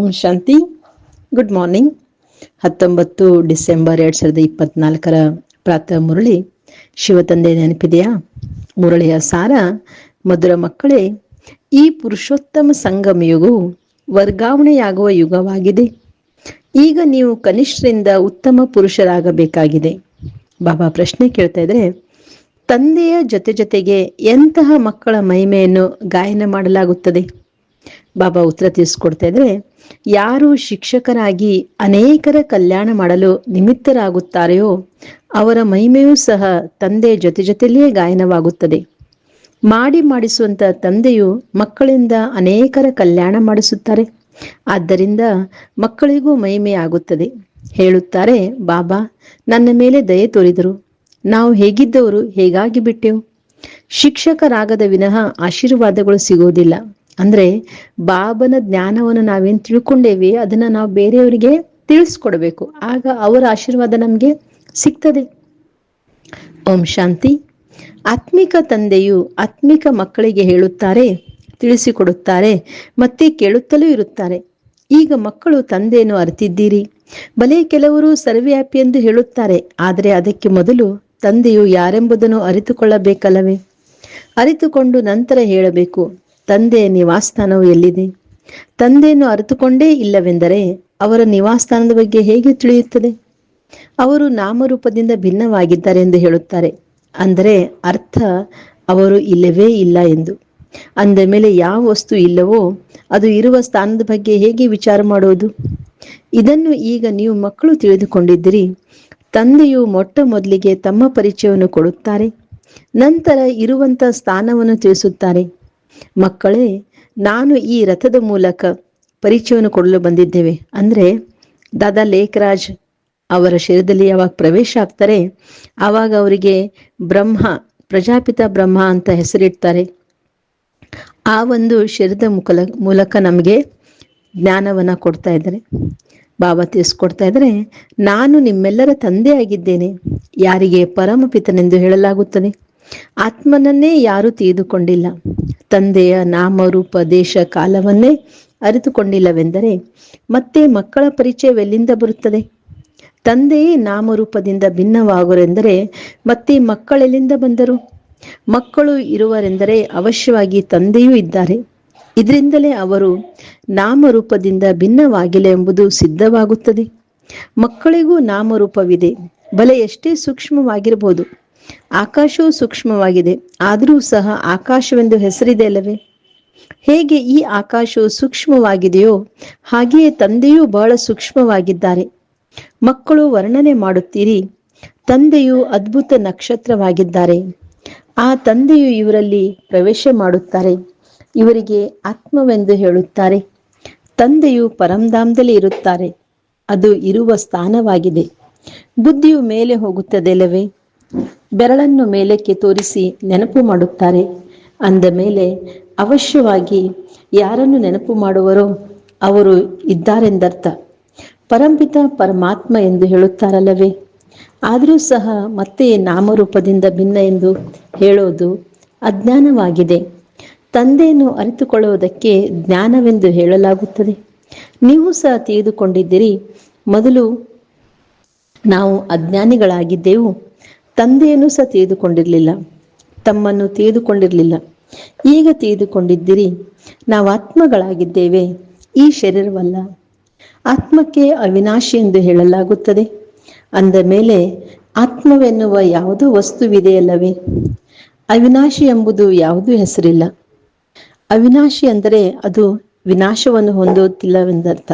ಓಂ Shanti. Good morning ಹತ್ತೊಂಬತ್ತು December ಎರಡ್ ಸಾವಿರದ ಇಪ್ಪತ್ನಾಲ್ಕರ ಪ್ರಾತಃ ಮುರಳಿ. ಶಿವತಂದೆ ನೆನಪಿದೆಯಾ? ಮುರಳಿಯ ಸಾರ, ಮಧುರ ಮಕ್ಕಳೇ, ಈ ಪುರುಷೋತ್ತಮ ಸಂಗಮ ಯುಗವು ವರ್ಗಾವಣೆಯಾಗುವ ಯುಗವಾಗಿದೆ. ಈಗ ನೀವು ಕನಿಷ್ಠರಿಂದ ಉತ್ತಮ ಪುರುಷರಾಗಬೇಕಾಗಿದೆ. ಬಾಬಾ ಪ್ರಶ್ನೆ ಕೇಳ್ತಾ ಇದ್ರೆ, ತಂದೆಯ ಜೊತೆ ಜೊತೆಗೆ ಎಂತಹ ಮಕ್ಕಳ ಮಹಿಮೆಯನ್ನು ಗಾಯನ ಮಾಡಲಾಗುತ್ತದೆ? ಬಾಬಾ ಉತ್ತರ ತಿಳಿಸ್ಕೊಡ್ತಾ ಇದ್ರೆ, ಯಾರು ಶಿಕ್ಷಕರಾಗಿ ಅನೇಕರ ಕಲ್ಯಾಣ ಮಾಡಲು ನಿಮಿತ್ತರಾಗುತ್ತಾರೆಯೋ, ಅವರ ಮಹಿಮೆಯೂ ಸಹ ತಂದೆ ಜೊತೆ ಜೊತೆಯಲ್ಲಿಯೇ ಗಾಯನವಾಗುತ್ತದೆ. ಮಾಡಿ ಮಾಡಿಸುವಂತ ತಂದೆಯು ಮಕ್ಕಳಿಂದ ಅನೇಕರ ಕಲ್ಯಾಣ ಮಾಡಿಸುತ್ತಾರೆ. ಆದ್ದರಿಂದ ಮಕ್ಕಳಿಗೂ ಮಹಿಮೆಯಾಗುತ್ತದೆ ಹೇಳುತ್ತಾರೆ, ಬಾಬಾ, ನನ್ನ ಮೇಲೆ ದಯೆ ತೋರಿದರು, ನಾವು ಹೇಗಿದ್ದವರು ಹೇಗಾಗಿ ಬಿಟ್ಟೆವು? ಶಿಕ್ಷಕರಾಗದ ವಿನಃ ಆಶೀರ್ವಾದಗಳು ಸಿಗೋದಿಲ್ಲ ಅಂದ್ರೆ ಬಾಬನ ಜ್ಞಾನವನ್ನು ನಾವೇನ್ ತಿಳ್ಕೊಂಡೇವಿ, ಅದನ್ನ ನಾವು ಬೇರೆಯವರಿಗೆ ತಿಳಿಸ್ಕೊಡ್ಬೇಕು. ಆಗ ಅವರ ಆಶೀರ್ವಾದ ನಮ್ಗೆ ಸಿಗ್ತದೆ. ಓಂ ಶಾಂತಿ. ಆತ್ಮಿಕ ತಂದೆಯು ಆತ್ಮಿಕ ಮಕ್ಕಳಿಗೆ ಹೇಳುತ್ತಾರೆ, ತಿಳಿಸಿಕೊಡುತ್ತಾರೆ, ಮತ್ತೆ ಕೇಳುತ್ತಲೂ ಇರುತ್ತಾರೆ. ಈಗ ಮಕ್ಕಳು ತಂದೆಯನ್ನು ಅರಿತಿದ್ದೀರಿ. ಬಲೆ ಕೆಲವರು ಸರ್ವ್ಯಾಪಿ ಎಂದು ಹೇಳುತ್ತಾರೆ, ಆದರೆ ಅದಕ್ಕೆ ಮೊದಲು ತಂದೆಯು ಯಾರೆಂಬುದನ್ನು ಅರಿತುಕೊಳ್ಳಬೇಕಲ್ಲವೇ? ಅರಿತುಕೊಂಡು ನಂತರ ಹೇಳಬೇಕು. ತಂದೆಯ ನಿವಾಸಸ್ಥಾನವು ಎಲ್ಲಿದೆ? ತಂದೆಯನ್ನು ಅರಿತುಕೊಂಡೇ ಇಲ್ಲವೆಂದರೆ ಅವರ ನಿವಾಸಸ್ಥಾನದ ಬಗ್ಗೆ ಹೇಗೆ ತಿಳಿಯುತ್ತದೆ? ಅವರು ನಾಮರೂಪದಿಂದ ಭಿನ್ನವಾಗಿದ್ದಾರೆ ಎಂದು ಹೇಳುತ್ತಾರೆ. ಅಂದರೆ ಅರ್ಥ, ಅವರು ಇಲ್ಲವೇ ಇಲ್ಲ ಎಂದು. ಅಂದ ಮೇಲೆ ಯಾವ ವಸ್ತು ಇಲ್ಲವೋ ಅದು ಇರುವ ಸ್ಥಾನದ ಬಗ್ಗೆ ಹೇಗೆ ವಿಚಾರ ಮಾಡುವುದು? ಇದನ್ನು ಈಗ ನೀವು ಮಕ್ಕಳು ತಿಳಿದುಕೊಂಡಿದ್ದೀರಿ. ತಂದೆಯು ಮೊಟ್ಟ ಮೊದಲಿಗೆ ತಮ್ಮ ಪರಿಚಯವನ್ನು ಕೊಡುತ್ತಾರೆ, ನಂತರ ಇರುವಂತ ಸ್ಥಾನವನ್ನು ತಿಳಿಸುತ್ತಾರೆ. ಮಕ್ಕಳೇ, ನಾನು ಈ ರಥದ ಮೂಲಕ ಪರಿಚಯವನ್ನು ಕೊಡಲು ಬಂದಿದ್ದೇವೆ. ಅಂದ್ರೆ, ದಾದಾ ಲೇಖರಾಜ್ ಅವರ ಶಿರದಲ್ಲಿ ಯಾವಾಗ ಪ್ರವೇಶ ಆಗ್ತಾರೆ, ಆವಾಗ ಅವರಿಗೆ ಬ್ರಹ್ಮ, ಪ್ರಜಾಪಿತ ಬ್ರಹ್ಮ ಅಂತ ಹೆಸರಿಡ್ತಾರೆ. ಆ ಒಂದು ಶರೀರದ ಮುಖಲ, ಮೂಲಕ ನಮಗೆ ಜ್ಞಾನವನ್ನ ಕೊಡ್ತಾ ಇದ್ದಾರೆ. ಬಾಬಾ ತಿಳಿಸ್ಕೊಡ್ತಾ ಇದ್ದಾರೆ, ನಾನು ನಿಮ್ಮೆಲ್ಲರ ತಂದೆ ಆಗಿದ್ದೇನೆ. ಯಾರಿಗೆ ಪರಮಪಿತನೆಂದು ಹೇಳಲಾಗುತ್ತದೆ. ಆತ್ಮನನ್ನೇ ಯಾರೂ ತಿಳಿದುಕೊಂಡಿಲ್ಲ. ತಂದೆಯ ನಾಮರೂಪ ದೇಶ ಕಾಲವನ್ನೇ ಅರಿತುಕೊಂಡಿಲ್ಲವೆಂದರೆ ಮತ್ತೆ ಮಕ್ಕಳ ಪರಿಚಯವೆಲ್ಲಿಂದ ಬರುತ್ತದೆ? ತಂದೆಯೇ ನಾಮರೂಪದಿಂದ ಭಿನ್ನವಾಗುವರೆಂದರೆ ಮತ್ತೆ ಮಕ್ಕಳೆಲ್ಲಿಂದ ಬಂದರು? ಮಕ್ಕಳು ಇರುವರೆಂದರೆ ಅವಶ್ಯವಾಗಿ ತಂದೆಯೂ ಇದ್ದಾರೆ. ಇದರಿಂದಲೇ ಅವರು ನಾಮರೂಪದಿಂದ ಭಿನ್ನವಾಗಿಲ್ಲ ಎಂಬುದು ಸಿದ್ಧವಾಗುತ್ತದೆ. ಮಕ್ಕಳಿಗೂ ನಾಮರೂಪವಿದೆ. ಬಲೆ ಎಷ್ಟೇ ಸೂಕ್ಷ್ಮವಾಗಿರಬಹುದು. ಆಕಾಶವೂ ಸೂಕ್ಷ್ಮವಾಗಿದೆ, ಆದರೂ ಸಹ ಆಕಾಶವೆಂದು ಹೆಸರಿದೆ ಅಲ್ಲವೇ? ಹೇಗೆ ಈ ಆಕಾಶವು ಸೂಕ್ಷ್ಮವಾಗಿದೆಯೋ, ಹಾಗೆಯೇ ತಂದೆಯೂ ಬಹಳ ಸೂಕ್ಷ್ಮವಾಗಿದ್ದಾರೆ. ಮಕ್ಕಳು ವರ್ಣನೆ ಮಾಡುತ್ತೀರಿ, ತಂದೆಯು ಅದ್ಭುತ ನಕ್ಷತ್ರವಾಗಿದ್ದಾರೆ. ಆ ತಂದೆಯು ಇವರಲ್ಲಿ ಪ್ರವೇಶ ಮಾಡುತ್ತಾರೆ, ಇವರಿಗೆ ಆತ್ಮವೆಂದು ಹೇಳುತ್ತಾರೆ. ತಂದೆಯು ಪರಂಧಾಮದಲ್ಲಿ ಇರುತ್ತಾರೆ, ಅದು ಇರುವ ಸ್ಥಾನವಾಗಿದೆ. ಬುದ್ಧಿಯು ಮೇಲೆ ಹೋಗುತ್ತದೆ ಅಲ್ಲವೇ? ಬೆರಳನ್ನು ಮೇಲಕ್ಕೆ ತೋರಿಸಿ ನೆನಪು ಮಾಡುತ್ತಾರೆ. ಅಂದ ಮೇಲೆ, ಅವಶ್ಯವಾಗಿ ಯಾರನ್ನು ನೆನಪು ಮಾಡುವರೋ ಅವರು ಇದ್ದಾರೆಂದರ್ಥ. ಪರಂಪಿತ ಪರಮಾತ್ಮ ಎಂದು ಹೇಳುತ್ತಾರಲ್ಲವೇ? ಆದರೂ ಸಹ ಮತ್ತೆ ನಾಮರೂಪದಿಂದ ಭಿನ್ನ ಎಂದು ಹೇಳೋದು ಅಜ್ಞಾನವಾಗಿದೆ. ತಂದೆಯನ್ನು ಅರಿತುಕೊಳ್ಳುವುದಕ್ಕೆ ಜ್ಞಾನವೆಂದು ಹೇಳಲಾಗುತ್ತದೆ. ನೀವು ಸಹ ತಿಳಿದುಕೊಂಡಿದ್ದೀರಿ, ಮೊದಲು ನಾವು ಅಜ್ಞಾನಿಗಳಾಗಿದ್ದೆವು. ತಂದೆಯನ್ನು ಸಹ ತಿಳಿದುಕೊಂಡಿರಲಿಲ್ಲ. ತಮ್ಮನ್ನು ತಿಳಿದುಕೊಂಡಿರಲಿಲ್ಲ. ಈಗ ತಿಳಿದುಕೊಂಡಿದ್ದೀರಿ. ನಾವು ಆತ್ಮಗಳಾಗಿದ್ದೇವೆ. ಈ ಶರೀರವಲ್ಲ. ಆತ್ಮಕ್ಕೆ ಅವಿನಾಶಿ ಎಂದು ಹೇಳಲಾಗುತ್ತದೆ. ಅಂದ ಮೇಲೆ ಆತ್ಮವೆನ್ನುವ ಯಾವುದೋ ವಸ್ತುವಿದೆಯಲ್ಲವೇ ಅವಿನಾಶಿ ಎಂಬುದು ಯಾವುದೂ ಹೆಸರಿಲ್ಲ. ಅವಿನಾಶಿ ಅಂದರೆ ಅದು ವಿನಾಶವನ್ನು ಹೊಂದುತ್ತಿಲ್ಲವೆಂದರ್ಥ.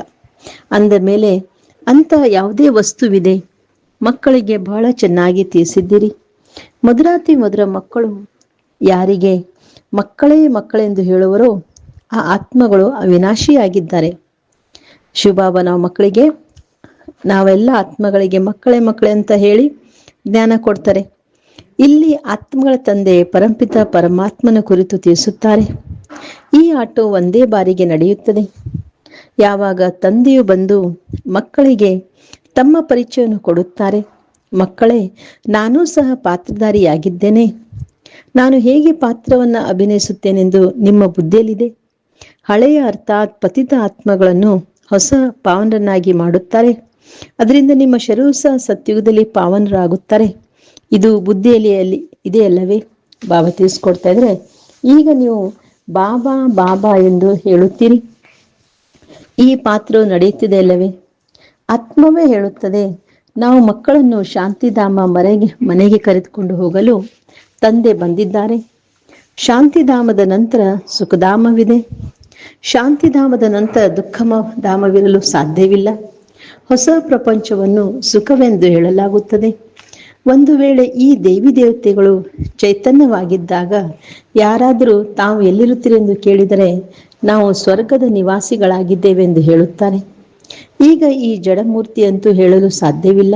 ಅಂದ ಮೇಲೆ ಅಂತಹ ಯಾವುದೇ ವಸ್ತುವಿದೆ. ಮಕ್ಕಳಿಗೆ ಬಹಳ ಚೆನ್ನಾಗಿ ತಿಳಿಸಿದ್ದೀರಿ. ಮಧುರಾತಿ ಮಧುರ ಮಕ್ಕಳು ಯಾರಿಗೆ? ಮಕ್ಕಳೇ ಮಕ್ಕಳೆಂದು ಹೇಳುವರೋ ಆ ಆತ್ಮಗಳು ಅವಿನಾಶಿಯಾಗಿದ್ದಾರೆ. ಶಿವಬಾಬಾ ನಾವು ಮಕ್ಕಳಿಗೆ, ನಾವೆಲ್ಲ ಆತ್ಮಗಳಿಗೆ ಮಕ್ಕಳೇ ಮಕ್ಕಳೇ ಅಂತ ಹೇಳಿ ಜ್ಞಾನ ಕೊಡ್ತಾರೆ. ಇಲ್ಲಿ ಆತ್ಮಗಳ ತಂದೆ ಪರಂಪಿತ ಪರಮಾತ್ಮನ ಕುರಿತು ತಿಳಿಸುತ್ತಾರೆ. ಈ ಆಟೋ ಒಂದೇ ಬಾರಿಗೆ ನಡೆಯುತ್ತದೆ. ಯಾವಾಗ ತಂದೆಯು ಬಂದು ಮಕ್ಕಳಿಗೆ ತಮ್ಮ ಪರಿಚಯವನ್ನು ಕೊಡುತ್ತಾರೆ. ಮಕ್ಕಳೇ, ನಾನೂ ಸಹ ಪಾತ್ರಧಾರಿಯಾಗಿದ್ದೇನೆ. ನಾನು ಹೇಗೆ ಪಾತ್ರವನ್ನು ಅಭಿನಯಿಸುತ್ತೇನೆಂದು ನಿಮ್ಮ ಬುದ್ಧಿಯಲ್ಲಿದೆ? ಹಳೆಯ ಅರ್ಥಾತ್ ಪತಿತ ಆತ್ಮಗಳನ್ನು ಹೊಸ ಪಾವನರನ್ನಾಗಿ ಮಾಡುತ್ತಾರೆ. ಅದರಿಂದ ನಿಮ್ಮ ಶರೀರ ಸಹ ಸತ್ಯುಗದಲ್ಲಿ ಪಾವನರಾಗುತ್ತಾರೆ. ಇದು ಬುದ್ಧಿಯಲ್ಲಿ ಇದೆಯಲ್ಲವೇ ಬಾಬಾ ತಿಳಿಸ್ಕೊಡ್ತಾ ಇದ್ರೆ ಈಗ ನೀವು ಬಾಬಾ ಬಾಬಾ ಎಂದು ಹೇಳುತ್ತೀರಿ. ಈ ಪಾತ್ರವು ನಡೆಯುತ್ತಿದೆ ಅಲ್ಲವೇ? ಆತ್ಮವೇ ಹೇಳುತ್ತದೆ. ನಾವು ಮಕ್ಕಳನ್ನು ಶಾಂತಿಧಾಮ ಮರೆಗೆ, ಮನೆಗೆ ಕರೆದುಕೊಂಡು ಹೋಗಲು ತಂದೆ ಬಂದಿದ್ದಾರೆ. ಶಾಂತಿಧಾಮದ ನಂತರ ಸುಖಧಾಮವಿದೆ. ಶಾಂತಿಧಾಮದ ನಂತರ ದುಃಖಮ ಧಾಮವಿರಲು ಸಾಧ್ಯವಿಲ್ಲ. ಹೊಸ ಪ್ರಪಂಚವನ್ನು ಸುಖವೆಂದು ಹೇಳಲಾಗುತ್ತದೆ. ಒಂದು ವೇಳೆ ಈ ದೇವಿ ದೇವತೆಗಳು ಚೈತನ್ಯವಾಗಿದ್ದಾಗ ಯಾರಾದರೂ ತಾವು ಎಲ್ಲಿರುತ್ತೀರಿ ಎಂದು ಕೇಳಿದರೆ ನಾವು ಸ್ವರ್ಗದ ನಿವಾಸಿಗಳಾಗಿದ್ದೇವೆ ಎಂದು ಹೇಳುತ್ತಾರೆ. ಈಗ ಈ ಜಡಮೂರ್ತಿ ಅಂತೂ ಹೇಳಲು ಸಾಧ್ಯವಿಲ್ಲ.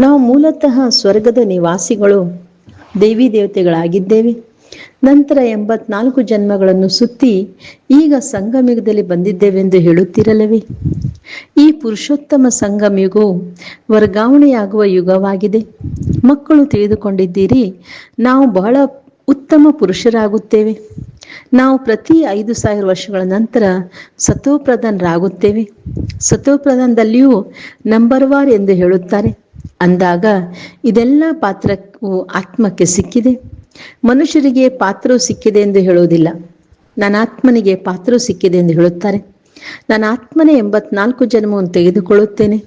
ನಾವು ಮೂಲತಃ ಸ್ವರ್ಗದ ನಿವಾಸಿಗಳು, ದೇವಿ ದೇವತೆಗಳಾಗಿದ್ದೇವೆ. ನಂತರ ಎಂಬತ್ನಾಲ್ಕು ಜನ್ಮಗಳನ್ನು ಸುತ್ತಿ ಈಗ ಸಂಗಮಯುಗದಲ್ಲಿ ಬಂದಿದ್ದೇವೆಂದು ಹೇಳುತ್ತಿರಲವೇ ಈ ಪುರುಷೋತ್ತಮ ಸಂಗಮಯುಗವು ವರ್ಗಾವಣೆಯಾಗುವ ಯುಗವಾಗಿದೆ. ಮಕ್ಕಳು ತಿಳಿದುಕೊಂಡಿದ್ದೀರಿ, ನಾವು ಬಹಳ ಉತ್ತಮ ಪುರುಷರಾಗುತ್ತೇವೆ. ನಾವು ಪ್ರತಿ ಐದು ಸಾವಿರ ವರ್ಷಗಳ ನಂತರ ಸತೋಪ್ರಧಾನರಾಗುತ್ತೇವೆ ಸತೋಪ್ರಧಾನದಲ್ಲಿಯೂ ನಂಬರ್ ವಾರ್ ಎಂದು ಹೇಳುತ್ತಾರೆ. ಅಂದಾಗ ಇದೆಲ್ಲ ಪಾತ್ರಕ್ಕೂ ಆತ್ಮಕ್ಕೆ ಸಿಕ್ಕಿದೆ. ಮನುಷ್ಯರಿಗೆ ಪಾತ್ರವು ಸಿಕ್ಕಿದೆ ಎಂದು ಹೇಳುವುದಿಲ್ಲ. ನನ್ನ ಆತ್ಮನಿಗೆ ಪಾತ್ರವು ಸಿಕ್ಕಿದೆ ಎಂದು ಹೇಳುತ್ತಾರೆ. ನನ್ನ ಆತ್ಮನೇ ಎಂಬತ್ನಾಲ್ಕು ಜನ್ಮವನ್ನು ತೆಗೆದುಕೊಳ್ಳುತ್ತೇನೆ.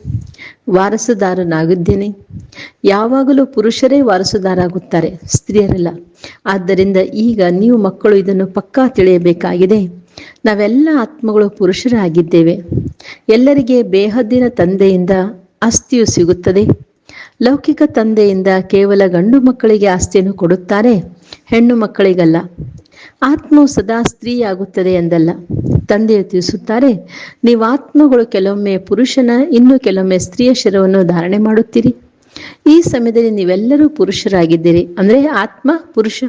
ವಾರಸುದಾರನಾಗಿದ್ದೇನೆ. ಯಾವಾಗಲೂ ಪುರುಷರೇ ವಾರಸುದಾರಾಗುತ್ತಾರೆ, ಸ್ತ್ರೀಯರಲ್ಲ. ಆದ್ದರಿಂದ ಈಗ ನೀವು ಮಕ್ಕಳು ಇದನ್ನು ಪಕ್ಕಾ ತಿಳಿಯಬೇಕಾಗಿದೆ. ನಾವೆಲ್ಲ ಆತ್ಮಗಳು ಪುರುಷರಾಗಿದ್ದೇವೆ. ಎಲ್ಲರಿಗೆ ಬೇಹದ್ದಿನ ತಂದೆಯಿಂದ ಆಸ್ತಿಯು ಸಿಗುತ್ತದೆ. ಲೌಕಿಕ ತಂದೆಯಿಂದ ಕೇವಲ ಗಂಡು ಮಕ್ಕಳಿಗೆ ಆಸ್ತಿಯನ್ನು ಕೊಡುತ್ತಾರೆ, ಹೆಣ್ಣು ಮಕ್ಕಳಿಗಲ್ಲ. ಆತ್ಮವು ಸದಾ ಸ್ತ್ರೀಯಾಗುತ್ತದೆ ಎಂದಲ್ಲ. ತಂದೆಯು ತಿಳಿಸುತ್ತಾರೆ ನೀವು ಆತ್ಮಗಳು ಕೆಲವೊಮ್ಮೆ ಪುರುಷನ, ಇನ್ನು ಕೆಲವೊಮ್ಮೆ ಸ್ತ್ರೀಯ ಶರವನ್ನು ಧಾರಣೆ ಮಾಡುತ್ತೀರಿ. ಈ ಸಮಯದಲ್ಲಿ ನೀವೆಲ್ಲರೂ ಪುರುಷರಾಗಿದ್ದೀರಿ. ಅಂದ್ರೆ ಆತ್ಮ, ಪುರುಷ.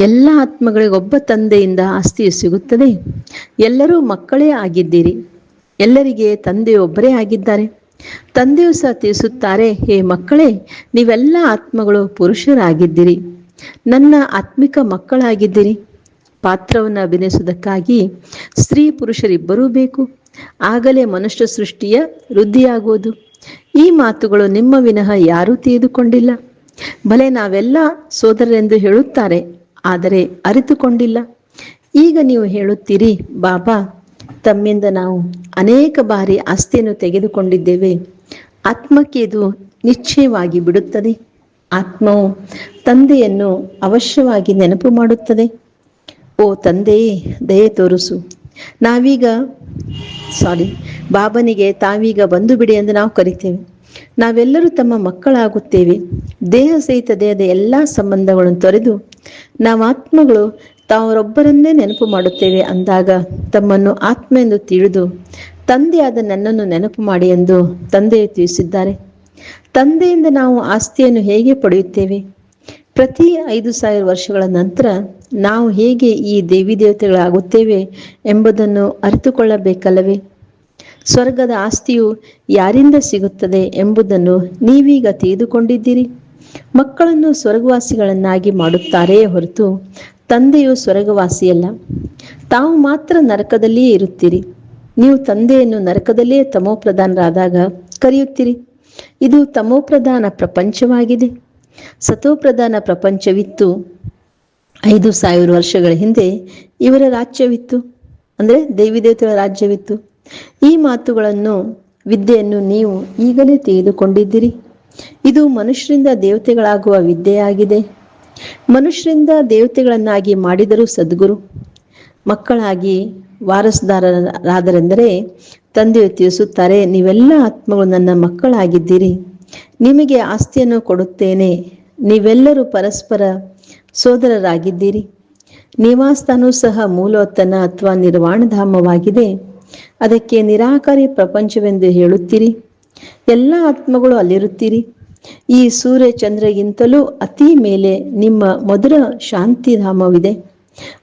ಎಲ್ಲ ಆತ್ಮಗಳಿಗೆ ಒಬ್ಬ ತಂದೆಯಿಂದ ಆಸ್ತಿಯು ಸಿಗುತ್ತದೆ. ಎಲ್ಲರೂ ಮಕ್ಕಳೇ ಆಗಿದ್ದೀರಿ. ಎಲ್ಲರಿಗೆ ತಂದೆ ಒಬ್ಬರೇ ಆಗಿದ್ದಾರೆ. ತಂದೆಯು ಸಹ ತಿಳಿಸುತ್ತಾರೆ, ಹೇ ಮಕ್ಕಳೇ, ನೀವೆಲ್ಲ ಆತ್ಮಗಳು ಪುರುಷರಾಗಿದ್ದೀರಿ. ನನ್ನ ಆತ್ಮಿಕ ಮಕ್ಕಳಾಗಿದ್ದೀರಿ. ಪಾತ್ರವನ್ನು ಅಭಿನಯಿಸುವುದಕ್ಕಾಗಿ ಸ್ತ್ರೀ ಪುರುಷರಿಬ್ಬರೂ ಬೇಕು. ಆಗಲೇ ಮನುಷ್ಯ ಸೃಷ್ಟಿಯ ವೃದ್ಧಿಯಾಗುವುದು ಈ ಮಾತುಗಳು ನಿಮ್ಮ ವಿನಃ ಯಾರೂ ತಿಳಿದುಕೊಂಡಿಲ್ಲ. ಭಲೆ ನಾವೆಲ್ಲ ಸೋದರರೆಂದು ಹೇಳುತ್ತಾರೆ, ಆದರೆ ಅರಿತುಕೊಂಡಿಲ್ಲ. ಈಗ ನೀವು ಹೇಳುತ್ತೀರಿ, ಬಾಬಾ, ತಮ್ಮಿಂದ ನಾವು ಅನೇಕ ಬಾರಿ ಆಸ್ತಿಯನ್ನು ತೆಗೆದುಕೊಂಡಿದ್ದೇವೆ. ಆತ್ಮಕ್ಕೆ ಇದು ನಿಶ್ಚಯವಾಗಿ ಬಿಡುತ್ತದೆ. ಆತ್ಮವು ತಂದೆಯನ್ನು ಅವಶ್ಯವಾಗಿ ನೆನಪು ಮಾಡುತ್ತದೆ. ಓ ತಂದೆಯೇ ದಯೆ ತೋರಿಸು. ನಾವೀಗ ಸಾರಿ ಬಾಬನಿಗೆ ತಾವೀಗ ಬಂದು ಬಿಡಿ ಎಂದು ನಾವು ಕರಿತೇವೆ. ನಾವೆಲ್ಲರೂ ತಮ್ಮ ಮಕ್ಕಳಾಗುತ್ತೇವೆ. ದೇಹ ಸಹಿತ ದೇಹದ ಎಲ್ಲ ಸಂಬಂಧಗಳನ್ನು ತೊರೆದು ನಾವು ಆತ್ಮಗಳು ತಾವರೊಬ್ಬರನ್ನೇ ನೆನಪು ಮಾಡುತ್ತೇವೆ ಅಂದಾಗ ತಮ್ಮನ್ನು ಆತ್ಮ ಎಂದು ತಿಳಿದು ತಂದೆಯಾದ ನನ್ನನ್ನು ನೆನಪು ಮಾಡಿ ಎಂದು ತಂದೆಯು ತಿಳಿಸಿದ್ದಾರೆ. ತಂದೆಯಿಂದ ನಾವು ಆಸ್ತಿಯನ್ನು ಹೇಗೆ ಪಡೆಯುತ್ತೇವೆ? ಪ್ರತಿ ಐದು ಸಾವಿರ ವರ್ಷಗಳ ನಂತರ ನಾವು ಹೇಗೆ ಈ ದೇವಿ ದೇವತೆಗಳಾಗುತ್ತೇವೆ ಎಂಬುದನ್ನು ಅರಿತುಕೊಳ್ಳಬೇಕಲ್ಲವೇ? ಸ್ವರ್ಗದ ಆಸ್ತಿಯು ಯಾರಿಂದ ಸಿಗುತ್ತದೆ ಎಂಬುದನ್ನು ನೀವೀಗ ತಿಳಿದುಕೊಂಡಿದ್ದೀರಿ. ಮಕ್ಕಳನ್ನು ಸ್ವರ್ಗವಾಸಿಗಳನ್ನಾಗಿ ಮಾಡುತ್ತಾರೆಯೇ ಹೊರತು ತಂದೆಯು ಸ್ವರ್ಗವಾಸಿಯಲ್ಲ. ತಾವು ಮಾತ್ರ ನರಕದಲ್ಲಿಯೇ ಇರುತ್ತೀರಿ. ನೀವು ತಂದೆಯನ್ನು ನರಕದಲ್ಲಿಯೇ ತಮೋಪ್ರಧಾನರಾದಾಗ ಕರೆಯುತ್ತೀರಿ. ಇದು ತಮೋಪ್ರಧಾನ ಪ್ರಪಂಚವಾಗಿದೆ. ಸತೋಪ್ರಧಾನ ಪ್ರಪಂಚವಿತ್ತು. ಐದು ಸಾವಿರ ವರ್ಷಗಳ ಹಿಂದೆ ಇವರ ರಾಜ್ಯವಿತ್ತು. ಅಂದರೆ ದೇವಿ ದೇವತೆಗಳ ರಾಜ್ಯವಿತ್ತು. ಈ ಮಾತುಗಳನ್ನು, ವಿದ್ಯೆಯನ್ನು ನೀವು ಈಗಲೇ ತೆಗೆದುಕೊಂಡಿದ್ದೀರಿ ಇದು ಮನುಷ್ಯರಿಂದ ದೇವತೆಗಳಾಗುವ ವಿದ್ಯೆಯಾಗಿದೆ. ಮನುಷ್ಯರಿಂದ ದೇವತೆಗಳನ್ನಾಗಿ ಮಾಡಿದರು ಸದ್ಗುರು. ಮಕ್ಕಳಾಗಿ ವಾರಸುದಾರರಾದರೆಂದರೆ ತಂದೆಯು ತಿಳಿಸುತ್ತಾರೆ, ನೀವೆಲ್ಲ ಆತ್ಮಗಳು ನನ್ನ ಮಕ್ಕಳಾಗಿದ್ದೀರಿ. ನಿಮಗೆ ಆಸ್ತಿಯನ್ನು ಕೊಡುತ್ತೇನೆ. ನೀವೆಲ್ಲರೂ ಪರಸ್ಪರ ಸೋದರರಾಗಿದ್ದೀರಿ. ನಿವಾಸಸ್ಥಾನೂ ಸಹ ಮೂಲೋತ್ತನ ಅಥವಾ ನಿರ್ವಾಣಧಾಮವಾಗಿದೆ. ಅದಕ್ಕೆ ನಿರಾಕಾರಿ ಪ್ರಪಂಚವೆಂದು ಹೇಳುತ್ತೀರಿ. ಎಲ್ಲ ಆತ್ಮಗಳು ಅಲ್ಲಿರುತ್ತೀರಿ. ಈ ಸೂರ್ಯ ಚಂದ್ರಗಿಂತಲೂ ಅತಿ ಮೇಲೆ ನಿಮ್ಮ ಮಧುರ ಶಾಂತಿಧಾಮವಿದೆ.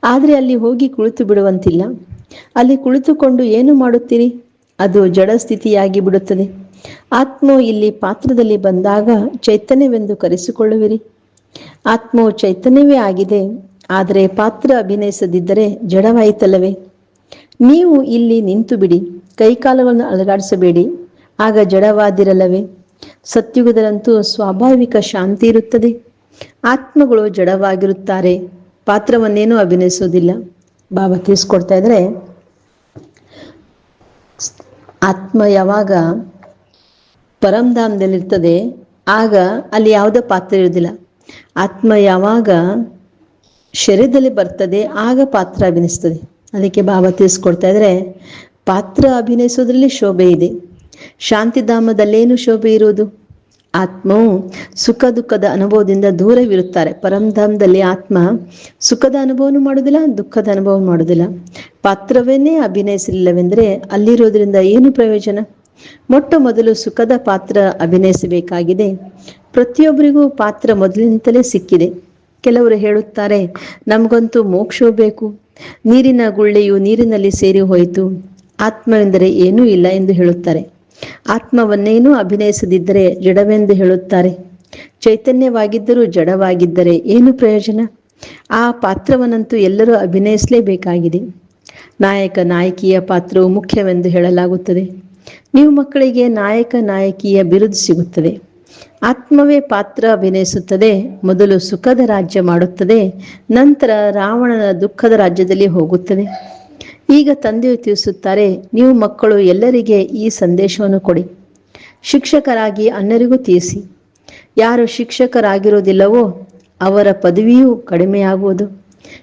ಆದರೆ ಅಲ್ಲಿ ಹೋಗಿ ಕುಳಿತು ಬಿಡುವಂತಿಲ್ಲ. ಅಲ್ಲಿ ಕುಳಿತುಕೊಂಡು ಏನು ಮಾಡುತ್ತೀರಿ? ಅದು ಜಡ ಸ್ಥಿತಿಯಾಗಿ ಬಿಡುತ್ತದೆ. ಆತ್ಮ ಇಲ್ಲಿ ಪಾತ್ರದಲ್ಲಿ ಬಂದಾಗ ಚೈತನ್ಯವೆಂದು ಕರೆಸಿಕೊಳ್ಳುವಿರಿ. ಆತ್ಮವು ಚೈತನ್ಯವೇ ಆಗಿದೆ. ಆದರೆ ಪಾತ್ರ ಅಭಿನಯಿಸದಿದ್ದರೆ ಜಡವಾಯಿತಲ್ಲವೇ? ನೀವು ಇಲ್ಲಿ ನಿಂತು ಬಿಡಿ ಕೈಕಾಲವನ್ನು ಅಲಗಾಡಿಸಬೇಡಿ, ಆಗ ಜಡವಾದಿರಲ್ಲವೇ? ಸತ್ಯುಗದರಂತೂ ಸ್ವಾಭಾವಿಕ ಶಾಂತಿ ಇರುತ್ತದೆ. ಆತ್ಮಗಳು ಜಡವಾಗಿರುತ್ತಾರೆ, ಪಾತ್ರವನ್ನೇನೂ ಅಭಿನಯಿಸೋದಿಲ್ಲ ಬಾಬಾ ತಿಳಿಸ್ಕೊಡ್ತಾ ಇದ್ರೆ ಆತ್ಮ ಯಾವಾಗ ಪರಂಧಾಮದಲ್ಲಿರ್ತದೆ ಆಗ ಅಲ್ಲಿ ಯಾವುದೇ ಪಾತ್ರ ಇರುವುದಿಲ್ಲ. ಆತ್ಮ ಯಾವಾಗ ಶರೀರದಲ್ಲಿ ಬರ್ತದೆ, ಆಗ ಪಾತ್ರ ಅಭಿನಯಿಸ್ತದೆ. ಅದಕ್ಕೆ ಭಾವ ತಿಳಿಸ್ಕೊಡ್ತಾ ಇದ್ರೆ, ಪಾತ್ರ ಅಭಿನಯಿಸೋದ್ರಲ್ಲಿ ಶೋಭೆ ಇದೆ. ಶಾಂತಿಧಾಮದಲ್ಲೇನು ಶೋಭೆ ಇರೋದು? ಆತ್ಮವು ಸುಖ ದುಃಖದ ಅನುಭವದಿಂದ ದೂರವಿರುತ್ತಾರೆ. ಪರಂಧಾಮದಲ್ಲಿ ಆತ್ಮ ಸುಖದ ಅನುಭವನೂ ಮಾಡೋದಿಲ್ಲ, ದುಃಖದ ಅನುಭವ ಮಾಡೋದಿಲ್ಲ. ಪಾತ್ರವನ್ನೇ ಅಭಿನಯಿಸಲಿಲ್ಲವೆಂದರೆ ಅಲ್ಲಿರೋದ್ರಿಂದ ಏನು ಪ್ರಯೋಜನ? ಮೊಟ್ಟ ಮೊದಲು ಸುಖದ ಪಾತ್ರ ಅಭಿನಯಿಸಬೇಕಾಗಿದೆ. ಪ್ರತಿಯೊಬ್ಬರಿಗೂ ಪಾತ್ರ ಮೊದಲಿನಿಂದಲೇ ಸಿಕ್ಕಿದೆ. ಕೆಲವರು ಹೇಳುತ್ತಾರೆ, ನಮಗಂತೂ ಮೋಕ್ಷವೂ ಬೇಕು. ನೀರಿನ ಗುಳ್ಳೆಯು ನೀರಿನಲ್ಲಿ ಸೇರಿ ಹೋಯಿತು. ಆತ್ಮವೆಂದರೆ ಏನೂ ಇಲ್ಲ ಎಂದು ಹೇಳುತ್ತಾರೆ. ಆತ್ಮವನ್ನೇನೂ ಅಭಿನಯಿಸದಿದ್ದರೆ ಜಡವೆಂದು ಹೇಳುತ್ತಾರೆ. ಚೈತನ್ಯವಾಗಿದ್ದರೂ ಜಡವಾಗಿದ್ದರೆ ಏನು ಪ್ರಯೋಜನ? ಆ ಪಾತ್ರವನ್ನಂತೂ ಎಲ್ಲರೂ ಅಭಿನಯಿಸಲೇಬೇಕಾಗಿದೆ. ನಾಯಕ ನಾಯಕಿಯ ಪಾತ್ರವು ಮುಖ್ಯವೆಂದು ಹೇಳಲಾಗುತ್ತದೆ. ನೀವು ಮಕ್ಕಳಿಗೆ ನಾಯಕ, ನಾಯಕಿಯ ಬಿರುದು ಸಿಗುತ್ತದೆ. ಆತ್ಮವೇ ಪಾತ್ರ ಅಭಿನಯಿಸುತ್ತದೆ, ಮೊದಲು ಸುಖದ ರಾಜ್ಯ ಮಾಡುತ್ತದೆ, ನಂತರ ರಾವಣನ ದುಃಖದ ರಾಜ್ಯದಲ್ಲಿ ಹೋಗುತ್ತದೆ. ಈಗ ತಂದೆಯು ತಿಳಿಸುತ್ತಾರೆ, ನೀವು ಮಕ್ಕಳು ಎಲ್ಲರಿಗೆ ಈ ಸಂದೇಶವನ್ನು ಕೊಡಿ. ಶಿಕ್ಷಕರಾಗಿ ಅನ್ನರಿಗೂ ತಿಳಿಸಿ. ಯಾರು ಶಿಕ್ಷಕರಾಗಿರುವುದಿಲ್ಲವೋ ಅವರ ಪದವಿಯೂ ಕಡಿಮೆಯಾಗುವುದು.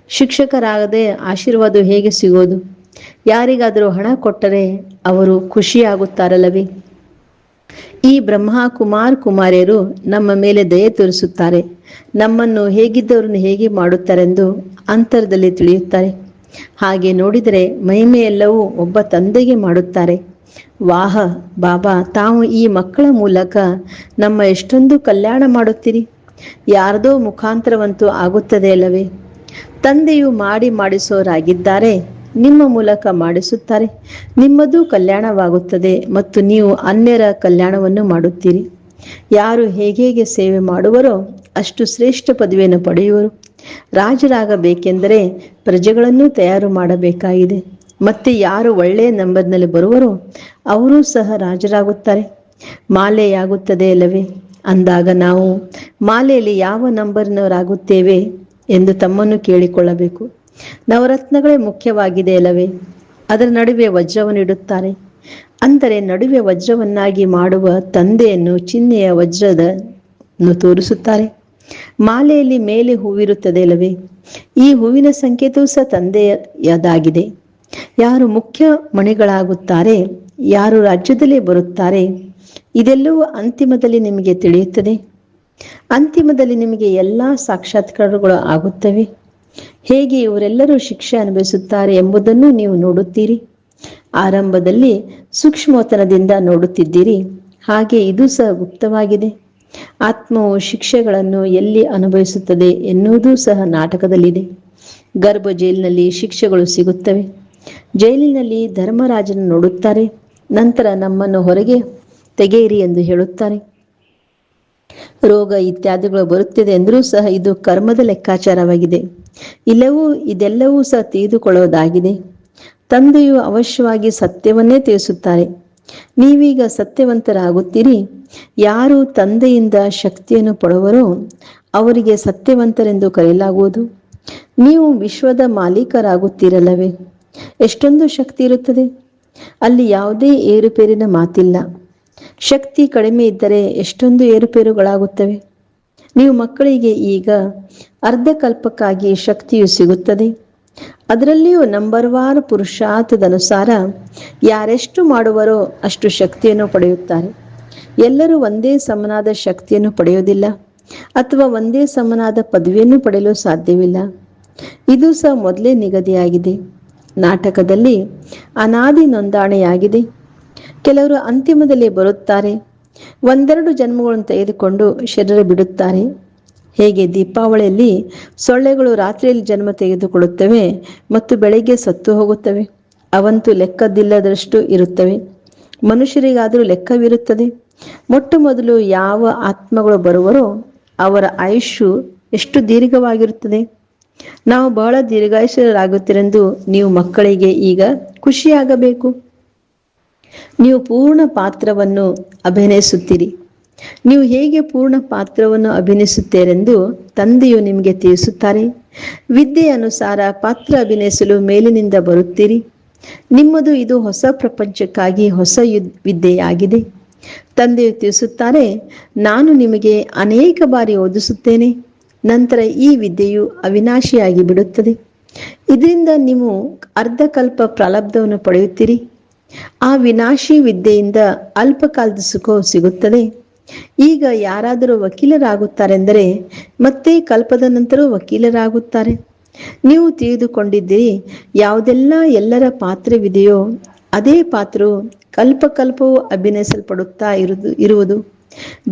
ಶಿಕ್ಷಕರಾಗದೆ ಆಶೀರ್ವಾದ ಹೇಗೆ ಸಿಗೋದು ಯಾರಿಗಾದರೂ ಹಣ ಕೊಟ್ಟರೆ ಅವರು ಖುಷಿಯಾಗುತ್ತಾರಲ್ಲವೇ? ಈ ಬ್ರಹ್ಮ ಕುಮಾರ್ ಕುಮಾರಿಯರು ನಮ್ಮ ಮೇಲೆ ದಯೆ ತೋರಿಸುತ್ತಾರೆ. ನಮ್ಮನ್ನು ಹೇಗಿದ್ದವರನ್ನು ಹೇಗೆ ಮಾಡುತ್ತಾರೆಂದು ಅಂತರದಲ್ಲಿ ತಿಳಿಯುತ್ತಾರೆ. ಹಾಗೆ ನೋಡಿದರೆ ಮಹಿಮೆಯೆಲ್ಲವೂ ಒಬ್ಬ ತಂದೆಗೆ ಮಾಡುತ್ತಾರೆ. ವಾಹ, ಬಾಬಾ, ತಾವು ಈ ಮಕ್ಕಳ ಮೂಲಕ ನಮ್ಮ ಎಷ್ಟೊಂದು ಕಲ್ಯಾಣ ಮಾಡುತ್ತೀರಿ? ಯಾರದೋ ಮುಖಾಂತರವಂತೂ ಆಗುತ್ತದೆ ಅಲ್ಲವೇ? ತಂದೆಯು ಮಾಡಿ ಮಾಡಿಸೋರಾಗಿದ್ದಾರೆ. ನಿಮ್ಮ ಮೂಲಕ ಮಾಡಿಸುತ್ತಾರೆ. ನಿಮ್ಮದು ಕಲ್ಯಾಣವಾಗುತ್ತದೆ ಮತ್ತು ನೀವು ಅನ್ಯರ ಕಲ್ಯಾಣವನ್ನು ಮಾಡುತ್ತೀರಿ. ಯಾರು ಹೇಗೆ ಸೇವೆ ಮಾಡುವರೋ ಅಷ್ಟು ಶ್ರೇಷ್ಠ ಪದವಿಯನ್ನು ಪಡೆಯುವರು. ರಾಜರಾಗಬೇಕೆಂದರೆ ಪ್ರಜೆಗಳನ್ನು ತಯಾರು ಮಾಡಬೇಕಾಗಿದೆ. ಮತ್ತೆ ಯಾರು ಒಳ್ಳೆಯ ನಂಬರ್ನಲ್ಲಿ ಬರುವರೋ ಅವರೂ ಸಹ ರಾಜರಾಗುತ್ತಾರೆ. ಮಾಲೆಯಾಗುತ್ತದೆ ಅಲ್ಲವೇ? ಅಂದಾಗ ನಾವು ಮಾಲೆಯಲ್ಲಿ ಯಾವ ನಂಬರ್ನವರಾಗುತ್ತೇವೆ ಎಂದು ತಮ್ಮನ್ನು ಕೇಳಿಕೊಳ್ಳಬೇಕು. ನವರತ್ನಗಳೇ ಮುಖ್ಯವಾಗಿದೆ ಅಲ್ಲವೇ? ಅದರ ನಡುವೆ ವಜ್ರವನ್ನು ಇಡುತ್ತಾರೆ. ಅಂದರೆ ನಡುವೆ ವಜ್ರವನ್ನಾಗಿ ಮಾಡುವ ತಂದೆಯನ್ನು ಚಿಹ್ನೆಯ ವಜ್ರದ ತೋರಿಸುತ್ತಾರೆ. ಮಾಲೆಯಲ್ಲಿ ಮೇಲೆ ಹೂವಿರುತ್ತದೆ ಅಲ್ಲವೇ? ಈ ಹೂವಿನ ಸಂಕೇತವೂ ಸಹ ತಂದೆಯದಾಗಿದೆ. ಯಾರು ಮುಖ್ಯ ಮಣಿಗಳಾಗುತ್ತಾರೆ, ಯಾರು ರಾಜ್ಯದಲ್ಲಿ ಬರುತ್ತಾರೆ, ಇದೆಲ್ಲವೂ ಅಂತಿಮದಲ್ಲಿ ನಿಮಗೆ ತಿಳಿಯುತ್ತದೆ. ಅಂತಿಮದಲ್ಲಿ ನಿಮಗೆ ಎಲ್ಲ ಸಾಕ್ಷಾತ್ಕಾರಗಳು ಆಗುತ್ತವೆ. ಹೇಗೆ ಇವರೆಲ್ಲರೂ ಶಿಕ್ಷೆ ಅನುಭವಿಸುತ್ತಾರೆ ಎಂಬುದನ್ನು ನೀವು ನೋಡುತ್ತೀರಿ. ಆರಂಭದಲ್ಲಿ ಸೂಕ್ಷ್ಮತನದಿಂದ ನೋಡುತ್ತಿದ್ದೀರಿ. ಹಾಗೆ ಇದು ಸಹ ಗುಪ್ತವಾಗಿದೆ. ಆತ್ಮವು ಶಿಕ್ಷೆಗಳನ್ನು ಎಲ್ಲಿ ಅನುಭವಿಸುತ್ತದೆ ಎನ್ನುವುದೂ ಸಹ ನಾಟಕದಲ್ಲಿದೆ. ಗರ್ಭ ಜೈಲಿನಲ್ಲಿ ಶಿಕ್ಷೆಗಳು ಸಿಗುತ್ತವೆ. ಜೈಲಿನಲ್ಲಿ ಧರ್ಮರಾಜನ ನೋಡುತ್ತಾರೆ. ನಂತರ ನಮ್ಮನ್ನು ಹೊರಗೆ ತೆಗೆಯಿರಿ ಎಂದು ಹೇಳುತ್ತಾರೆ. ರೋಗ ಇತ್ಯಾದಿಗಳು ಬರುತ್ತಿದೆ ಎಂದರೂ ಸಹ ಇದು ಕರ್ಮದ ಲೆಕ್ಕಾಚಾರವಾಗಿದೆ. ಇಲ್ಲವೂ ಇದೆಲ್ಲವೂ ಸಹ ತಿಳಿದುಕೊಳ್ಳೋದಾಗಿದೆ ತಂದೆಯು ಅವಶ್ಯವಾಗಿ ಸತ್ಯವನ್ನೇ ತಿಳಿಸುತ್ತಾರೆ. ನೀವೀಗ ಸತ್ಯವಂತರಾಗುತ್ತೀರಿ. ಯಾರು ತಂದೆಯಿಂದ ಶಕ್ತಿಯನ್ನು ಪಡುವರೋ ಅವರಿಗೆ ಸತ್ಯವಂತರೆಂದು ಕರೆಯಲಾಗುವುದು. ನೀವು ವಿಶ್ವದ ಮಾಲೀಕರಾಗುತ್ತೀರಲ್ಲವೇ? ಎಷ್ಟೊಂದು ಶಕ್ತಿ ಇರುತ್ತದೆ. ಅಲ್ಲಿ ಯಾವುದೇ ಏರುಪೇರಿನ ಮಾತಿಲ್ಲ. ಶಕ್ತಿ ಕಡಿಮೆ ಇದ್ದರೆ ಎಷ್ಟೊಂದು ಏರುಪೇರುಗಳಾಗುತ್ತವೆ. ನೀವು ಮಕ್ಕಳಿಗೆ ಈಗ ಅರ್ಧಕಲ್ಪಕ್ಕಾಗಿ ಶಕ್ತಿಯು ಸಿಗುತ್ತದೆ. ಅದರಲ್ಲಿಯೂ ನಂಬರ್ ವಾರ್ ಪುರುಷಾರ್ಥದನುಸಾರ ಯಾರೆಷ್ಟು ಮಾಡುವರೋ ಅಷ್ಟು ಶಕ್ತಿಯನ್ನು ಪಡೆಯುತ್ತಾರೆ. ಎಲ್ಲರೂ ಒಂದೇ ಸಮನಾದ ಶಕ್ತಿಯನ್ನು ಪಡೆಯುವುದಿಲ್ಲ ಅಥವಾ ಒಂದೇ ಸಮನಾದ ಪದವಿಯನ್ನು ಪಡೆಯಲು ಸಾಧ್ಯವಿಲ್ಲ. ಇದು ಸಹ ಮೊದಲೇ ನಿಗದಿಯಾಗಿದೆ. ನಾಟಕದಲ್ಲಿ ಅನಾದಿ ನೋಂದಣಿಯಾಗಿದೆ. ಕೆಲವರು ಅಂತಿಮದಲ್ಲಿ ಬರುತ್ತಾರೆ. ಒಂದೆರಡು ಜನ್ಮಗಳನ್ನು ತೆಗೆದುಕೊಂಡು ಶರೀರ ಬಿಡುತ್ತಾರೆ. ಹೇಗೆ ದೀಪಾವಳಿಯಲ್ಲಿ ಸೊಳ್ಳೆಗಳು ರಾತ್ರಿಯಲ್ಲಿ ಜನ್ಮ ತೆಗೆದುಕೊಳ್ಳುತ್ತವೆ ಮತ್ತು ಬೆಳಗ್ಗೆ ಸತ್ತು ಹೋಗುತ್ತವೆ. ಅವಂತೂ ಲೆಕ್ಕದಿಲ್ಲದಷ್ಟು ಇರುತ್ತವೆ. ಮನುಷ್ಯರಿಗಾದರೂ ಲೆಕ್ಕವಿರುತ್ತದೆ. ಮೊಟ್ಟ ಮೊದಲು ಯಾವ ಆತ್ಮಗಳು ಬರುವರೋ ಅವರ ಆಯುಷ್ಯು ಎಷ್ಟು ದೀರ್ಘವಾಗಿರುತ್ತದೆ. ನಾವು ಬಹಳ ದೀರ್ಘಾಯುಷ್ಯರಾಗುತ್ತಿರೆಂದು ನೀವು ಮಕ್ಕಳಿಗೆ ಈಗ ಖುಷಿಯಾಗಬೇಕು. ನೀವು ಪೂರ್ಣ ಪಾತ್ರವನ್ನು ಅಭಿನಯಿಸುತ್ತೀರಿ. ನೀವು ಹೇಗೆ ಪೂರ್ಣ ಪಾತ್ರವನ್ನು ಅಭಿನಯಿಸುತ್ತೀರೆಂದು ತಂದೆಯು ನಿಮಗೆ ತಿಳಿಸುತ್ತಾರೆ. ವಿದ್ಯೆ ಅನುಸಾರ ಪಾತ್ರ ಅಭಿನಯಿಸಲು ಮೇಲಿನಿಂದ ಬರುತ್ತೀರಿ. ನಿಮ್ಮದು ಇದು ಹೊಸ ಪ್ರಪಂಚಕ್ಕಾಗಿ ಹೊಸ ವಿದ್ಯೆಯಾಗಿದೆ. ತಂದೆಯು ತಿಳಿಸುತ್ತಾರೆ, ನಾನು ನಿಮಗೆ ಅನೇಕ ಬಾರಿ ಓದಿಸುತ್ತೇನೆ. ನಂತರ ಈ ವಿದ್ಯೆಯು ಅವಿನಾಶಿಯಾಗಿ ಬಿಡುತ್ತದೆ ಇದರಿಂದ ನೀವು ಅರ್ಧಕಲ್ಪ ಪ್ರಲಬ್ಧವನ್ನು ಪಡೆಯುತ್ತೀರಿ. ಆ ವಿನಾಶಿ ವಿದ್ಯೆಯಿಂದ ಅಲ್ಪಕಾಲದ ಸುಖವು ಸಿಗುತ್ತದೆ. ಈಗ ಯಾರಾದರೂ ವಕೀಲರಾಗುತ್ತಾರೆಂದರೆ ಮತ್ತೆ ಕಲ್ಪದ ನಂತರ ವಕೀಲರಾಗುತ್ತಾರೆ. ನೀವು ತಿಳಿದುಕೊಂಡಿದ್ದೀರಿ, ಯಾವುದೆಲ್ಲ ಎಲ್ಲರ ಪಾತ್ರವಿದೆಯೋ ಅದೇ ಪಾತ್ರವು ಕಲ್ಪಕಲ್ಪವು ಅಭಿನಯಿಸಲ್ಪಡುತ್ತಾ ಇರುವುದು ಇರುವುದು.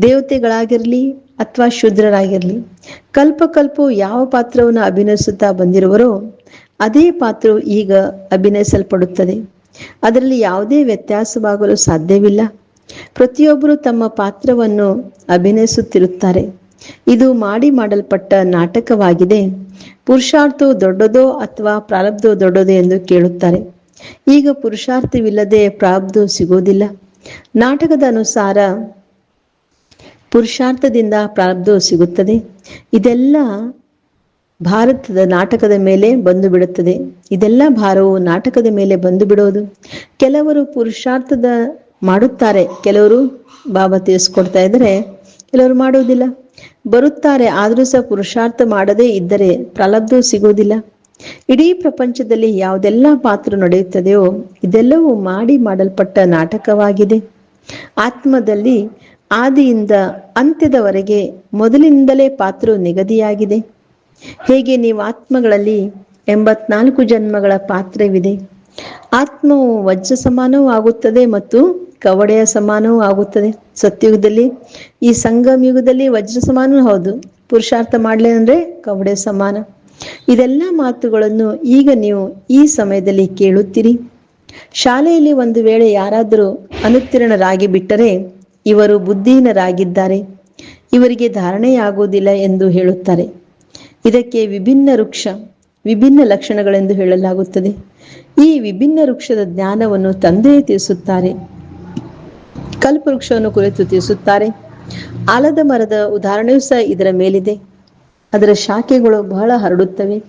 ದೇವತೆಗಳಾಗಿರಲಿ ಅಥವಾ ಶೂದ್ರರಾಗಿರಲಿ ಕಲ್ಪಕಲ್ಪವು ಯಾವ ಪಾತ್ರವನ್ನು ಅಭಿನಯಿಸುತ್ತಾ ಬಂದಿರುವರೋ ಅದೇ ಪಾತ್ರವು ಈಗ ಅಭಿನಯಿಸಲ್ಪಡುತ್ತದೆ. ಅದರಲ್ಲಿ ಯಾವುದೇ ವ್ಯತ್ಯಾಸವಾಗಲು ಸಾಧ್ಯವಿಲ್ಲ. ಪ್ರತಿಯೊಬ್ಬರು ತಮ್ಮ ಪಾತ್ರವನ್ನು ಅಭಿನಯಿಸುತ್ತಿರುತ್ತಾರೆ. ಇದು ಮಾಡಿ ಮಾಡಲ್ಪಟ್ಟ ನಾಟಕವಾಗಿದೆ. ಪುರುಷಾರ್ಥವು ದೊಡ್ಡದೋ ಅಥವಾ ಪ್ರಾರಬ್ಧವು ದೊಡ್ಡದೋ ಎಂದು ಕೇಳುತ್ತಾರೆ. ಈಗ ಪುರುಷಾರ್ಥವಿಲ್ಲದೆ ಪ್ರಾರಬ್ಧವು ಸಿಗೋದಿಲ್ಲ ನಾಟಕದ ಅನುಸಾರ ಪುರುಷಾರ್ಥದಿಂದ ಪ್ರಾರಬ್ಧವು ಸಿಗುತ್ತದೆ. ಇದೆಲ್ಲ ಭಾರತದ ನಾಟಕದ ಮೇಲೆ ಬಂದು ಬಿಡುತ್ತದೆ ಇದೆಲ್ಲ ಭಾರವು ನಾಟಕದ ಮೇಲೆ ಬಂದು ಬಿಡೋದು ಕೆಲವರು ಪುರುಷಾರ್ಥದ ಮಾಡುತ್ತಾರೆ. ಕೆಲವರು ಬಾಬಾ ತಿಳಿಸ್ಕೊಡ್ತಾ ಇದ್ರೆ ಕೆಲವರು ಮಾಡುವುದಿಲ್ಲ. ಬರುತ್ತಾರೆ, ಆದರೂ ಸಹ ಪುರುಷಾರ್ಥ ಮಾಡದೇ ಇದ್ದರೆ ಪ್ರಲಬ್ಧವೂ ಸಿಗುವುದಿಲ್ಲ. ಇಡೀ ಪ್ರಪಂಚದಲ್ಲಿ ಯಾವುದೆಲ್ಲ ಪಾತ್ರ ನಡೆಯುತ್ತದೆಯೋ, ಇದೆಲ್ಲವೂ ಮಾಡಿ ಮಾಡಲ್ಪಟ್ಟ ನಾಟಕವಾಗಿದೆ. ಆತ್ಮದಲ್ಲಿ ಆದಿಯಿಂದ ಅಂತ್ಯದವರೆಗೆ ಮೊದಲಿನಿಂದಲೇ ಪಾತ್ರ ನಿಗದಿಯಾಗಿದೆ. ಹೇಗೆ ನೀವು ಆತ್ಮಗಳಲ್ಲಿ ಎಂಬತ್ನಾಲ್ಕು ಜನ್ಮಗಳ ಪಾತ್ರವಿದೆ? ಆತ್ಮವು ವಜ್ರ ಸಮಾನವೂ ಆಗುತ್ತದೆ ಮತ್ತು ಕವಡೆಯ ಸಮಾನವೂ ಆಗುತ್ತದೆ. ಸತ್ಯುಗದಲ್ಲಿ ಈ ಸಂಗಮ ಯುಗದಲ್ಲಿ ವಜ್ರ ಸಮಾನವೂ ಹೌದು. ಪುರುಷಾರ್ಥ ಮಾಡಲಿ ಅಂದ್ರೆ ಕವಡೆ ಸಮಾನ. ಇದೆಲ್ಲ ಮಾತುಗಳನ್ನು ಈಗ ನೀವು ಈ ಸಮಯದಲ್ಲಿ ಕೇಳುತ್ತೀರಿ. ಶಾಲೆಯಲ್ಲಿ ಒಂದು ವೇಳೆ ಯಾರಾದರೂ ಅನುತ್ತೀರ್ಣರಾಗಿ ಬಿಟ್ಟರೆ ಇವರು ಬುದ್ಧಿಹೀನರಾಗಿದ್ದಾರೆ. ಇವರಿಗೆ ಧಾರಣೆಯಾಗುವುದಿಲ್ಲ ಎಂದು ಹೇಳುತ್ತಾರೆ. ಇದಕ್ಕೆ ವಿಭಿನ್ನ ವೃಕ್ಷ, ವಿಭಿನ್ನ ಲಕ್ಷಣಗಳೆಂದು ಹೇಳಲಾಗುತ್ತದೆ. ಈ ವಿಭಿನ್ನ ವೃಕ್ಷದ ಜ್ಞಾನವನ್ನು ತಂದೆಯೇ ತಿಳಿಸುತ್ತಾರೆ. ಕಲ್ಪವೃಕ್ಷವನ್ನು ಕುರಿತು ತಿಳಿಸುತ್ತಾರೆ. ಆಲದ ಮರದ ಉದಾಹರಣೆಯೂ ಸಹ ಇದರ ಮೇಲಿದೆ. ಅದರ ಶಾಖೆಗಳು ಬಹಳ ಹರಡುತ್ತವೆ.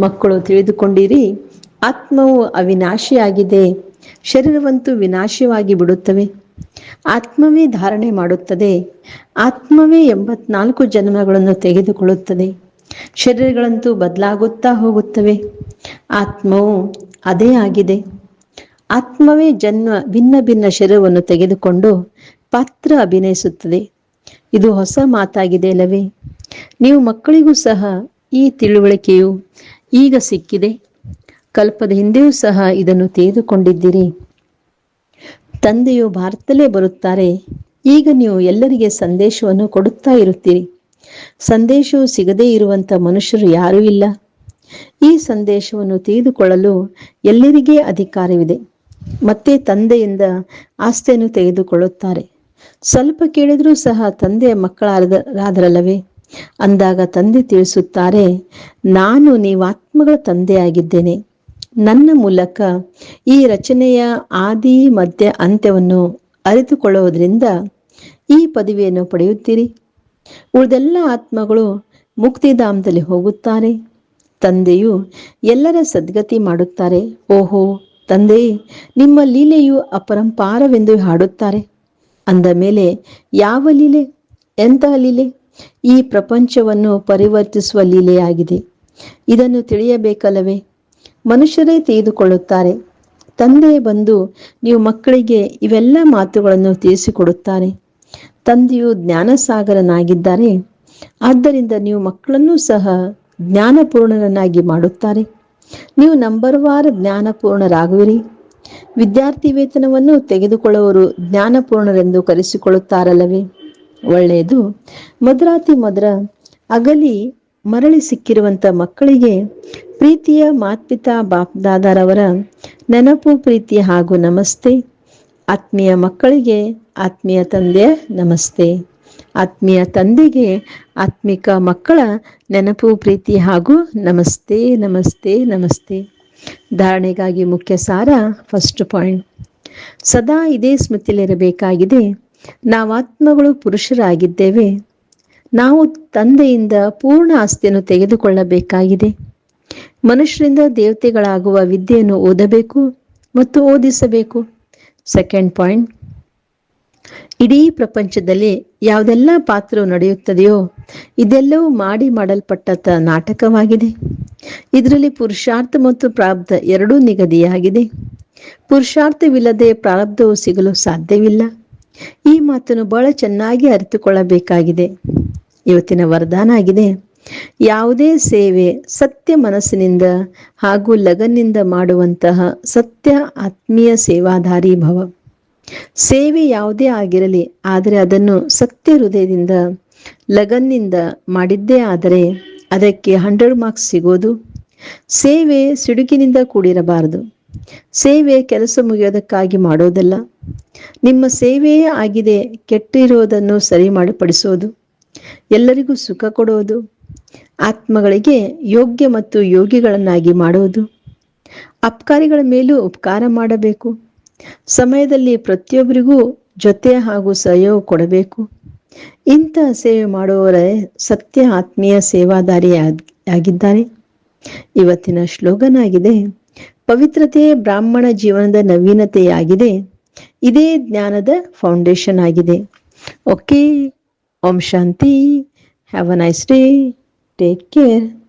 ಮಕ್ಕಳು ತಿಳಿದುಕೊಂಡಿರಿ, ಆತ್ಮವು ಅವಿನಾಶಿಯಾಗಿದೆ. ಶರೀರವಂತೂ ವಿನಾಶವಾಗಿ ಬಿಡುತ್ತವೆ. ಆತ್ಮವೇ ಧಾರಣೆ ಮಾಡುತ್ತದೆ. ಆತ್ಮವೇ ಎಂಬತ್ನಾಲ್ಕು ಜನ್ಮಗಳನ್ನು ತೆಗೆದುಕೊಳ್ಳುತ್ತದೆ. ಶರೀರಗಳಂತೂ ಬದಲಾಗುತ್ತಾ ಹೋಗುತ್ತವೆ. ಆತ್ಮವು ಅದೇ ಆಗಿದೆ. ಆತ್ಮವೇ ಜನ್ಮ, ಭಿನ್ನ ಭಿನ್ನ ಶರೀರವನ್ನು ತೆಗೆದುಕೊಂಡು ಪಾತ್ರ ಅಭಿನಯಿಸುತ್ತದೆ. ಇದು ಹೊಸ ಮಾತಾಗಿದೆ ಅಲ್ಲವೇ? ನೀವು ಮಕ್ಕಳಿಗೂ ಸಹ ಈ ತಿಳುವಳಿಕೆಯು ಈಗ ಸಿಕ್ಕಿದೆ. ಕಲ್ಪದ ಹಿಂದೆಯೂ ಸಹ ಇದನ್ನು ತೆಗೆದುಕೊಂಡಿದ್ದೀರಿ ತಂದೆಯು ಭಾರತದಲ್ಲೇ ಬರುತ್ತಾರೆ. ಈಗ ನೀವು ಎಲ್ಲರಿಗೆ ಸಂದೇಶವನ್ನು ಕೊಡುತ್ತಾ ಇರುತ್ತೀರಿ. ಸಂದೇಶವು ಸಿಗದೇ ಇರುವಂತ ಮನುಷ್ಯರು ಯಾರೂ ಇಲ್ಲ. ಈ ಸಂದೇಶವನ್ನು ತೆಗೆದುಕೊಳ್ಳಲು ಎಲ್ಲರಿಗೇ ಅಧಿಕಾರವಿದೆ. ಮತ್ತೆ ತಂದೆಯಿಂದ ಆಸ್ತಿಯನ್ನು ತೆಗೆದುಕೊಳ್ಳುತ್ತಾರೆ. ಸ್ವಲ್ಪ ಕೇಳಿದರೂ ಸಹ ತಂದೆಯ ಮಕ್ಕಳಾದರಾದರಲ್ಲವೇ ಅಂದಾಗ ತಂದೆ ತಿಳಿಸುತ್ತಾರೆ, ನಾನು ನೀವಾತ್ಮಗಳ ತಂದೆಯಾಗಿದ್ದೇನೆ. ನನ್ನ ಮೂಲಕ ಈ ರಚನೆಯ ಆದಿ, ಮಧ್ಯ, ಅಂತ್ಯವನ್ನು ಅರಿತುಕೊಳ್ಳುವುದರಿಂದ ಈ ಪದವಿಯನ್ನು ಪಡೆಯುತ್ತೀರಿ. ಉಳಿದೆಲ್ಲ ಆತ್ಮಗಳು ಮುಕ್ತಿಧಾಮದಲ್ಲಿ ಹೋಗುತ್ತಾರೆ. ತಂದೆಯು ಎಲ್ಲರ ಸದ್ಗತಿ ಮಾಡುತ್ತಾರೆ. ಓಹೋ, ತಂದೆ, ನಿಮ್ಮ ಲೀಲೆಯು ಅಪರಂಪಾರವೆಂದು ಹಾಡುತ್ತಾರೆ. ಅಂದ ಮೇಲೆ, ಯಾವ ಲೀಲೆ? ಎಂತಹ ಲೀಲೆ? ಈ ಪ್ರಪಂಚವನ್ನು ಪರಿವರ್ತಿಸುವ ಲೀಲೆಯಾಗಿದೆ. ಇದನ್ನು ತಿಳಿಯಬೇಕಲ್ಲವೇ? ಮನುಷ್ಯರೇ ತೆಗೆದುಕೊಳ್ಳುತ್ತಾರೆ ತಂದೆ ಬಂದು ನೀವು ಮಕ್ಕಳಿಗೆ ಇವೆಲ್ಲ ಮಾತುಗಳನ್ನು ತಿಳಿಸಿಕೊಡುತ್ತಾರೆ. ತಂದೆಯು ಜ್ಞಾನಸಾಗರನಾಗಿದ್ದಾರೆ. ಆದ್ದರಿಂದ ನೀವು ಮಕ್ಕಳನ್ನೂ ಸಹ ಜ್ಞಾನಪೂರ್ಣರನ್ನಾಗಿ ಮಾಡುತ್ತಾರೆ. ನೀವು ನಂಬರ್ ವಾರ್ ಜ್ಞಾನಪೂರ್ಣರಾಗುವಿರಿ. ವಿದ್ಯಾರ್ಥಿ ವೇತನವನ್ನು ತೆಗೆದುಕೊಳ್ಳುವವರು ಜ್ಞಾನಪೂರ್ಣರೆಂದು ಕರೆಸಿಕೊಳ್ಳುತ್ತಾರಲ್ಲವೇ? ಒಳ್ಳೆಯದು. ಮದ್ರಾತಿ ಮಧುರ ಅಗಲಿ ಮರಳಿ ಸಿಕ್ಕಿರುವಂತ ಮಕ್ಕಳಿಗೆ ಪ್ರೀತಿಯ ಮಾತ್ಪಿತಾ ಬಾಪ್ದಾದರವರ ನೆನಪು, ಪ್ರೀತಿ ಹಾಗೂ ನಮಸ್ತೆ. ಆತ್ಮೀಯ ಮಕ್ಕಳಿಗೆ, ಆತ್ಮೀಯ ತಂದೆಯ ನಮಸ್ತೆ. ಆತ್ಮೀಯ ತಂದೆಗೆ, ಆತ್ಮಿಕ ಮಕ್ಕಳ ನೆನಪು, ಪ್ರೀತಿ ಹಾಗೂ ನಮಸ್ತೆ ನಮಸ್ತೆ ನಮಸ್ತೆ. ಧಾರಣೆಗಾಗಿ ಮುಖ್ಯ ಸಾರ ಫಸ್ಟ್ ಪಾಯಿಂಟ್ ಸದಾ ಇದೇ ಸ್ಮೃತಿಯಲ್ಲಿರಬೇಕಾಗಿದೆ. ನಾವು ಆತ್ಮಗಳು ಪುರುಷರಾಗಿದ್ದೇವೆ. ನಾವು ತಂದೆಯಿಂದ ಪೂರ್ಣ ಆಸ್ತಿಯನ್ನು ತೆಗೆದುಕೊಳ್ಳಬೇಕಾಗಿದೆ. ಮನುಷ್ಯರಿಂದ ದೇವತೆಗಳಾಗುವ ವಿದ್ಯೆಯನ್ನು ಓದಬೇಕು ಮತ್ತು ಓದಿಸಬೇಕು. ಸೆಕೆಂಡ್ ಪಾಯಿಂಟ್ ಇಡೀ ಪ್ರಪಂಚದಲ್ಲಿ ಯಾವುದೆಲ್ಲ ಪಾತ್ರವು ನಡೆಯುತ್ತದೆಯೋ ಇದೆಲ್ಲವೂ ಮಾಡಿ ಮಾಡಲ್ಪಟ್ಟ ನಾಟಕವಾಗಿದೆ. ಇದರಲ್ಲಿ ಪುರುಷಾರ್ಥ ಮತ್ತು ಪ್ರಾರಬ್ಧ ಎರಡೂ ನಿಗದಿಯಾಗಿದೆ. ಪುರುಷಾರ್ಥವಿಲ್ಲದೆ ಪ್ರಾರಬ್ಧವು ಸಿಗಲು ಸಾಧ್ಯವಿಲ್ಲ. ಈ ಮಾತನ್ನು ಬಹಳ ಚೆನ್ನಾಗಿ ಅರಿತುಕೊಳ್ಳಬೇಕಾಗಿದೆ. ಇವತ್ತಿನ ವರದಾನ ಆಗಿದೆ. ಯಾವುದೇ ಸೇವೆ ಸತ್ಯ ಮನಸ್ಸಿನಿಂದ ಹಾಗೂ ಲಗನ್ನಿಂದ ಮಾಡುವಂತಹ ಸತ್ಯ ಆತ್ಮೀಯ ಸೇವಾಧಾರಿ ಭವ. ಸೇವೆ ಯಾವುದೇ ಆಗಿರಲಿ, ಆದರೆ ಅದನ್ನು ಸತ್ಯ ಹೃದಯದಿಂದ ಲಗನ್ನಿಂದ ಮಾಡಿದ್ದೇ ಆದರೆ ಅದಕ್ಕೆ ಹಂಡ್ರೆಡ್ ಮಾರ್ಕ್ಸ್ ಸಿಗೋದು. ಸೇವೆ ಸಿಡುಕಿನಿಂದ ಕೂಡಿರಬಾರದು. ಸೇವೆ ಕೆಲಸ ಮುಗಿಯೋದಕ್ಕಾಗಿ ಮಾಡೋದಲ್ಲ. ನಿಮ್ಮ ಸೇವೆಯೇ ಆಗಿದೆ, ಕೆಟ್ಟಿರೋದನ್ನು ಸರಿ ಮಾಡಿಪಡಿಸೋದು. ಎಲ್ಲರಿಗೂ ಸುಖ ಕೊಡೋದು. ಆತ್ಮಗಳಿಗೆ ಯೋಗ್ಯ ಮತ್ತು ಯೋಗಿಗಳನ್ನಾಗಿ ಮಾಡುವುದು. ಅಪಕಾರಿಗಳ ಮೇಲೂ ಉಪಕಾರ ಮಾಡಬೇಕು. ಸಮಯದಲ್ಲಿ ಪ್ರತಿಯೊಬ್ಬರಿಗೂ ಜೊತೆ ಹಾಗೂ ಸಹಯೋಗ ಕೊಡಬೇಕು. ಇಂಥ ಸೇವೆ ಮಾಡುವವರೇ ಸತ್ಯ ಆತ್ಮೀಯ ಸೇವಾದಾರಿ ಆಗಿದ್ದಾರೆ. ಇವತ್ತಿನ ಶ್ಲೋಗನ್ ಆಗಿದೆ ಪವಿತ್ರತೆ ಬ್ರಾಹ್ಮಣ ಜೀವನದ ನವೀನತೆಯಾಗಿದೆ. ಇದೇ ಜ್ಞಾನದ ಫೌಂಡೇಶನ್ ಆಗಿದೆ. Okay, Om Shanti, have a nice day. Take care.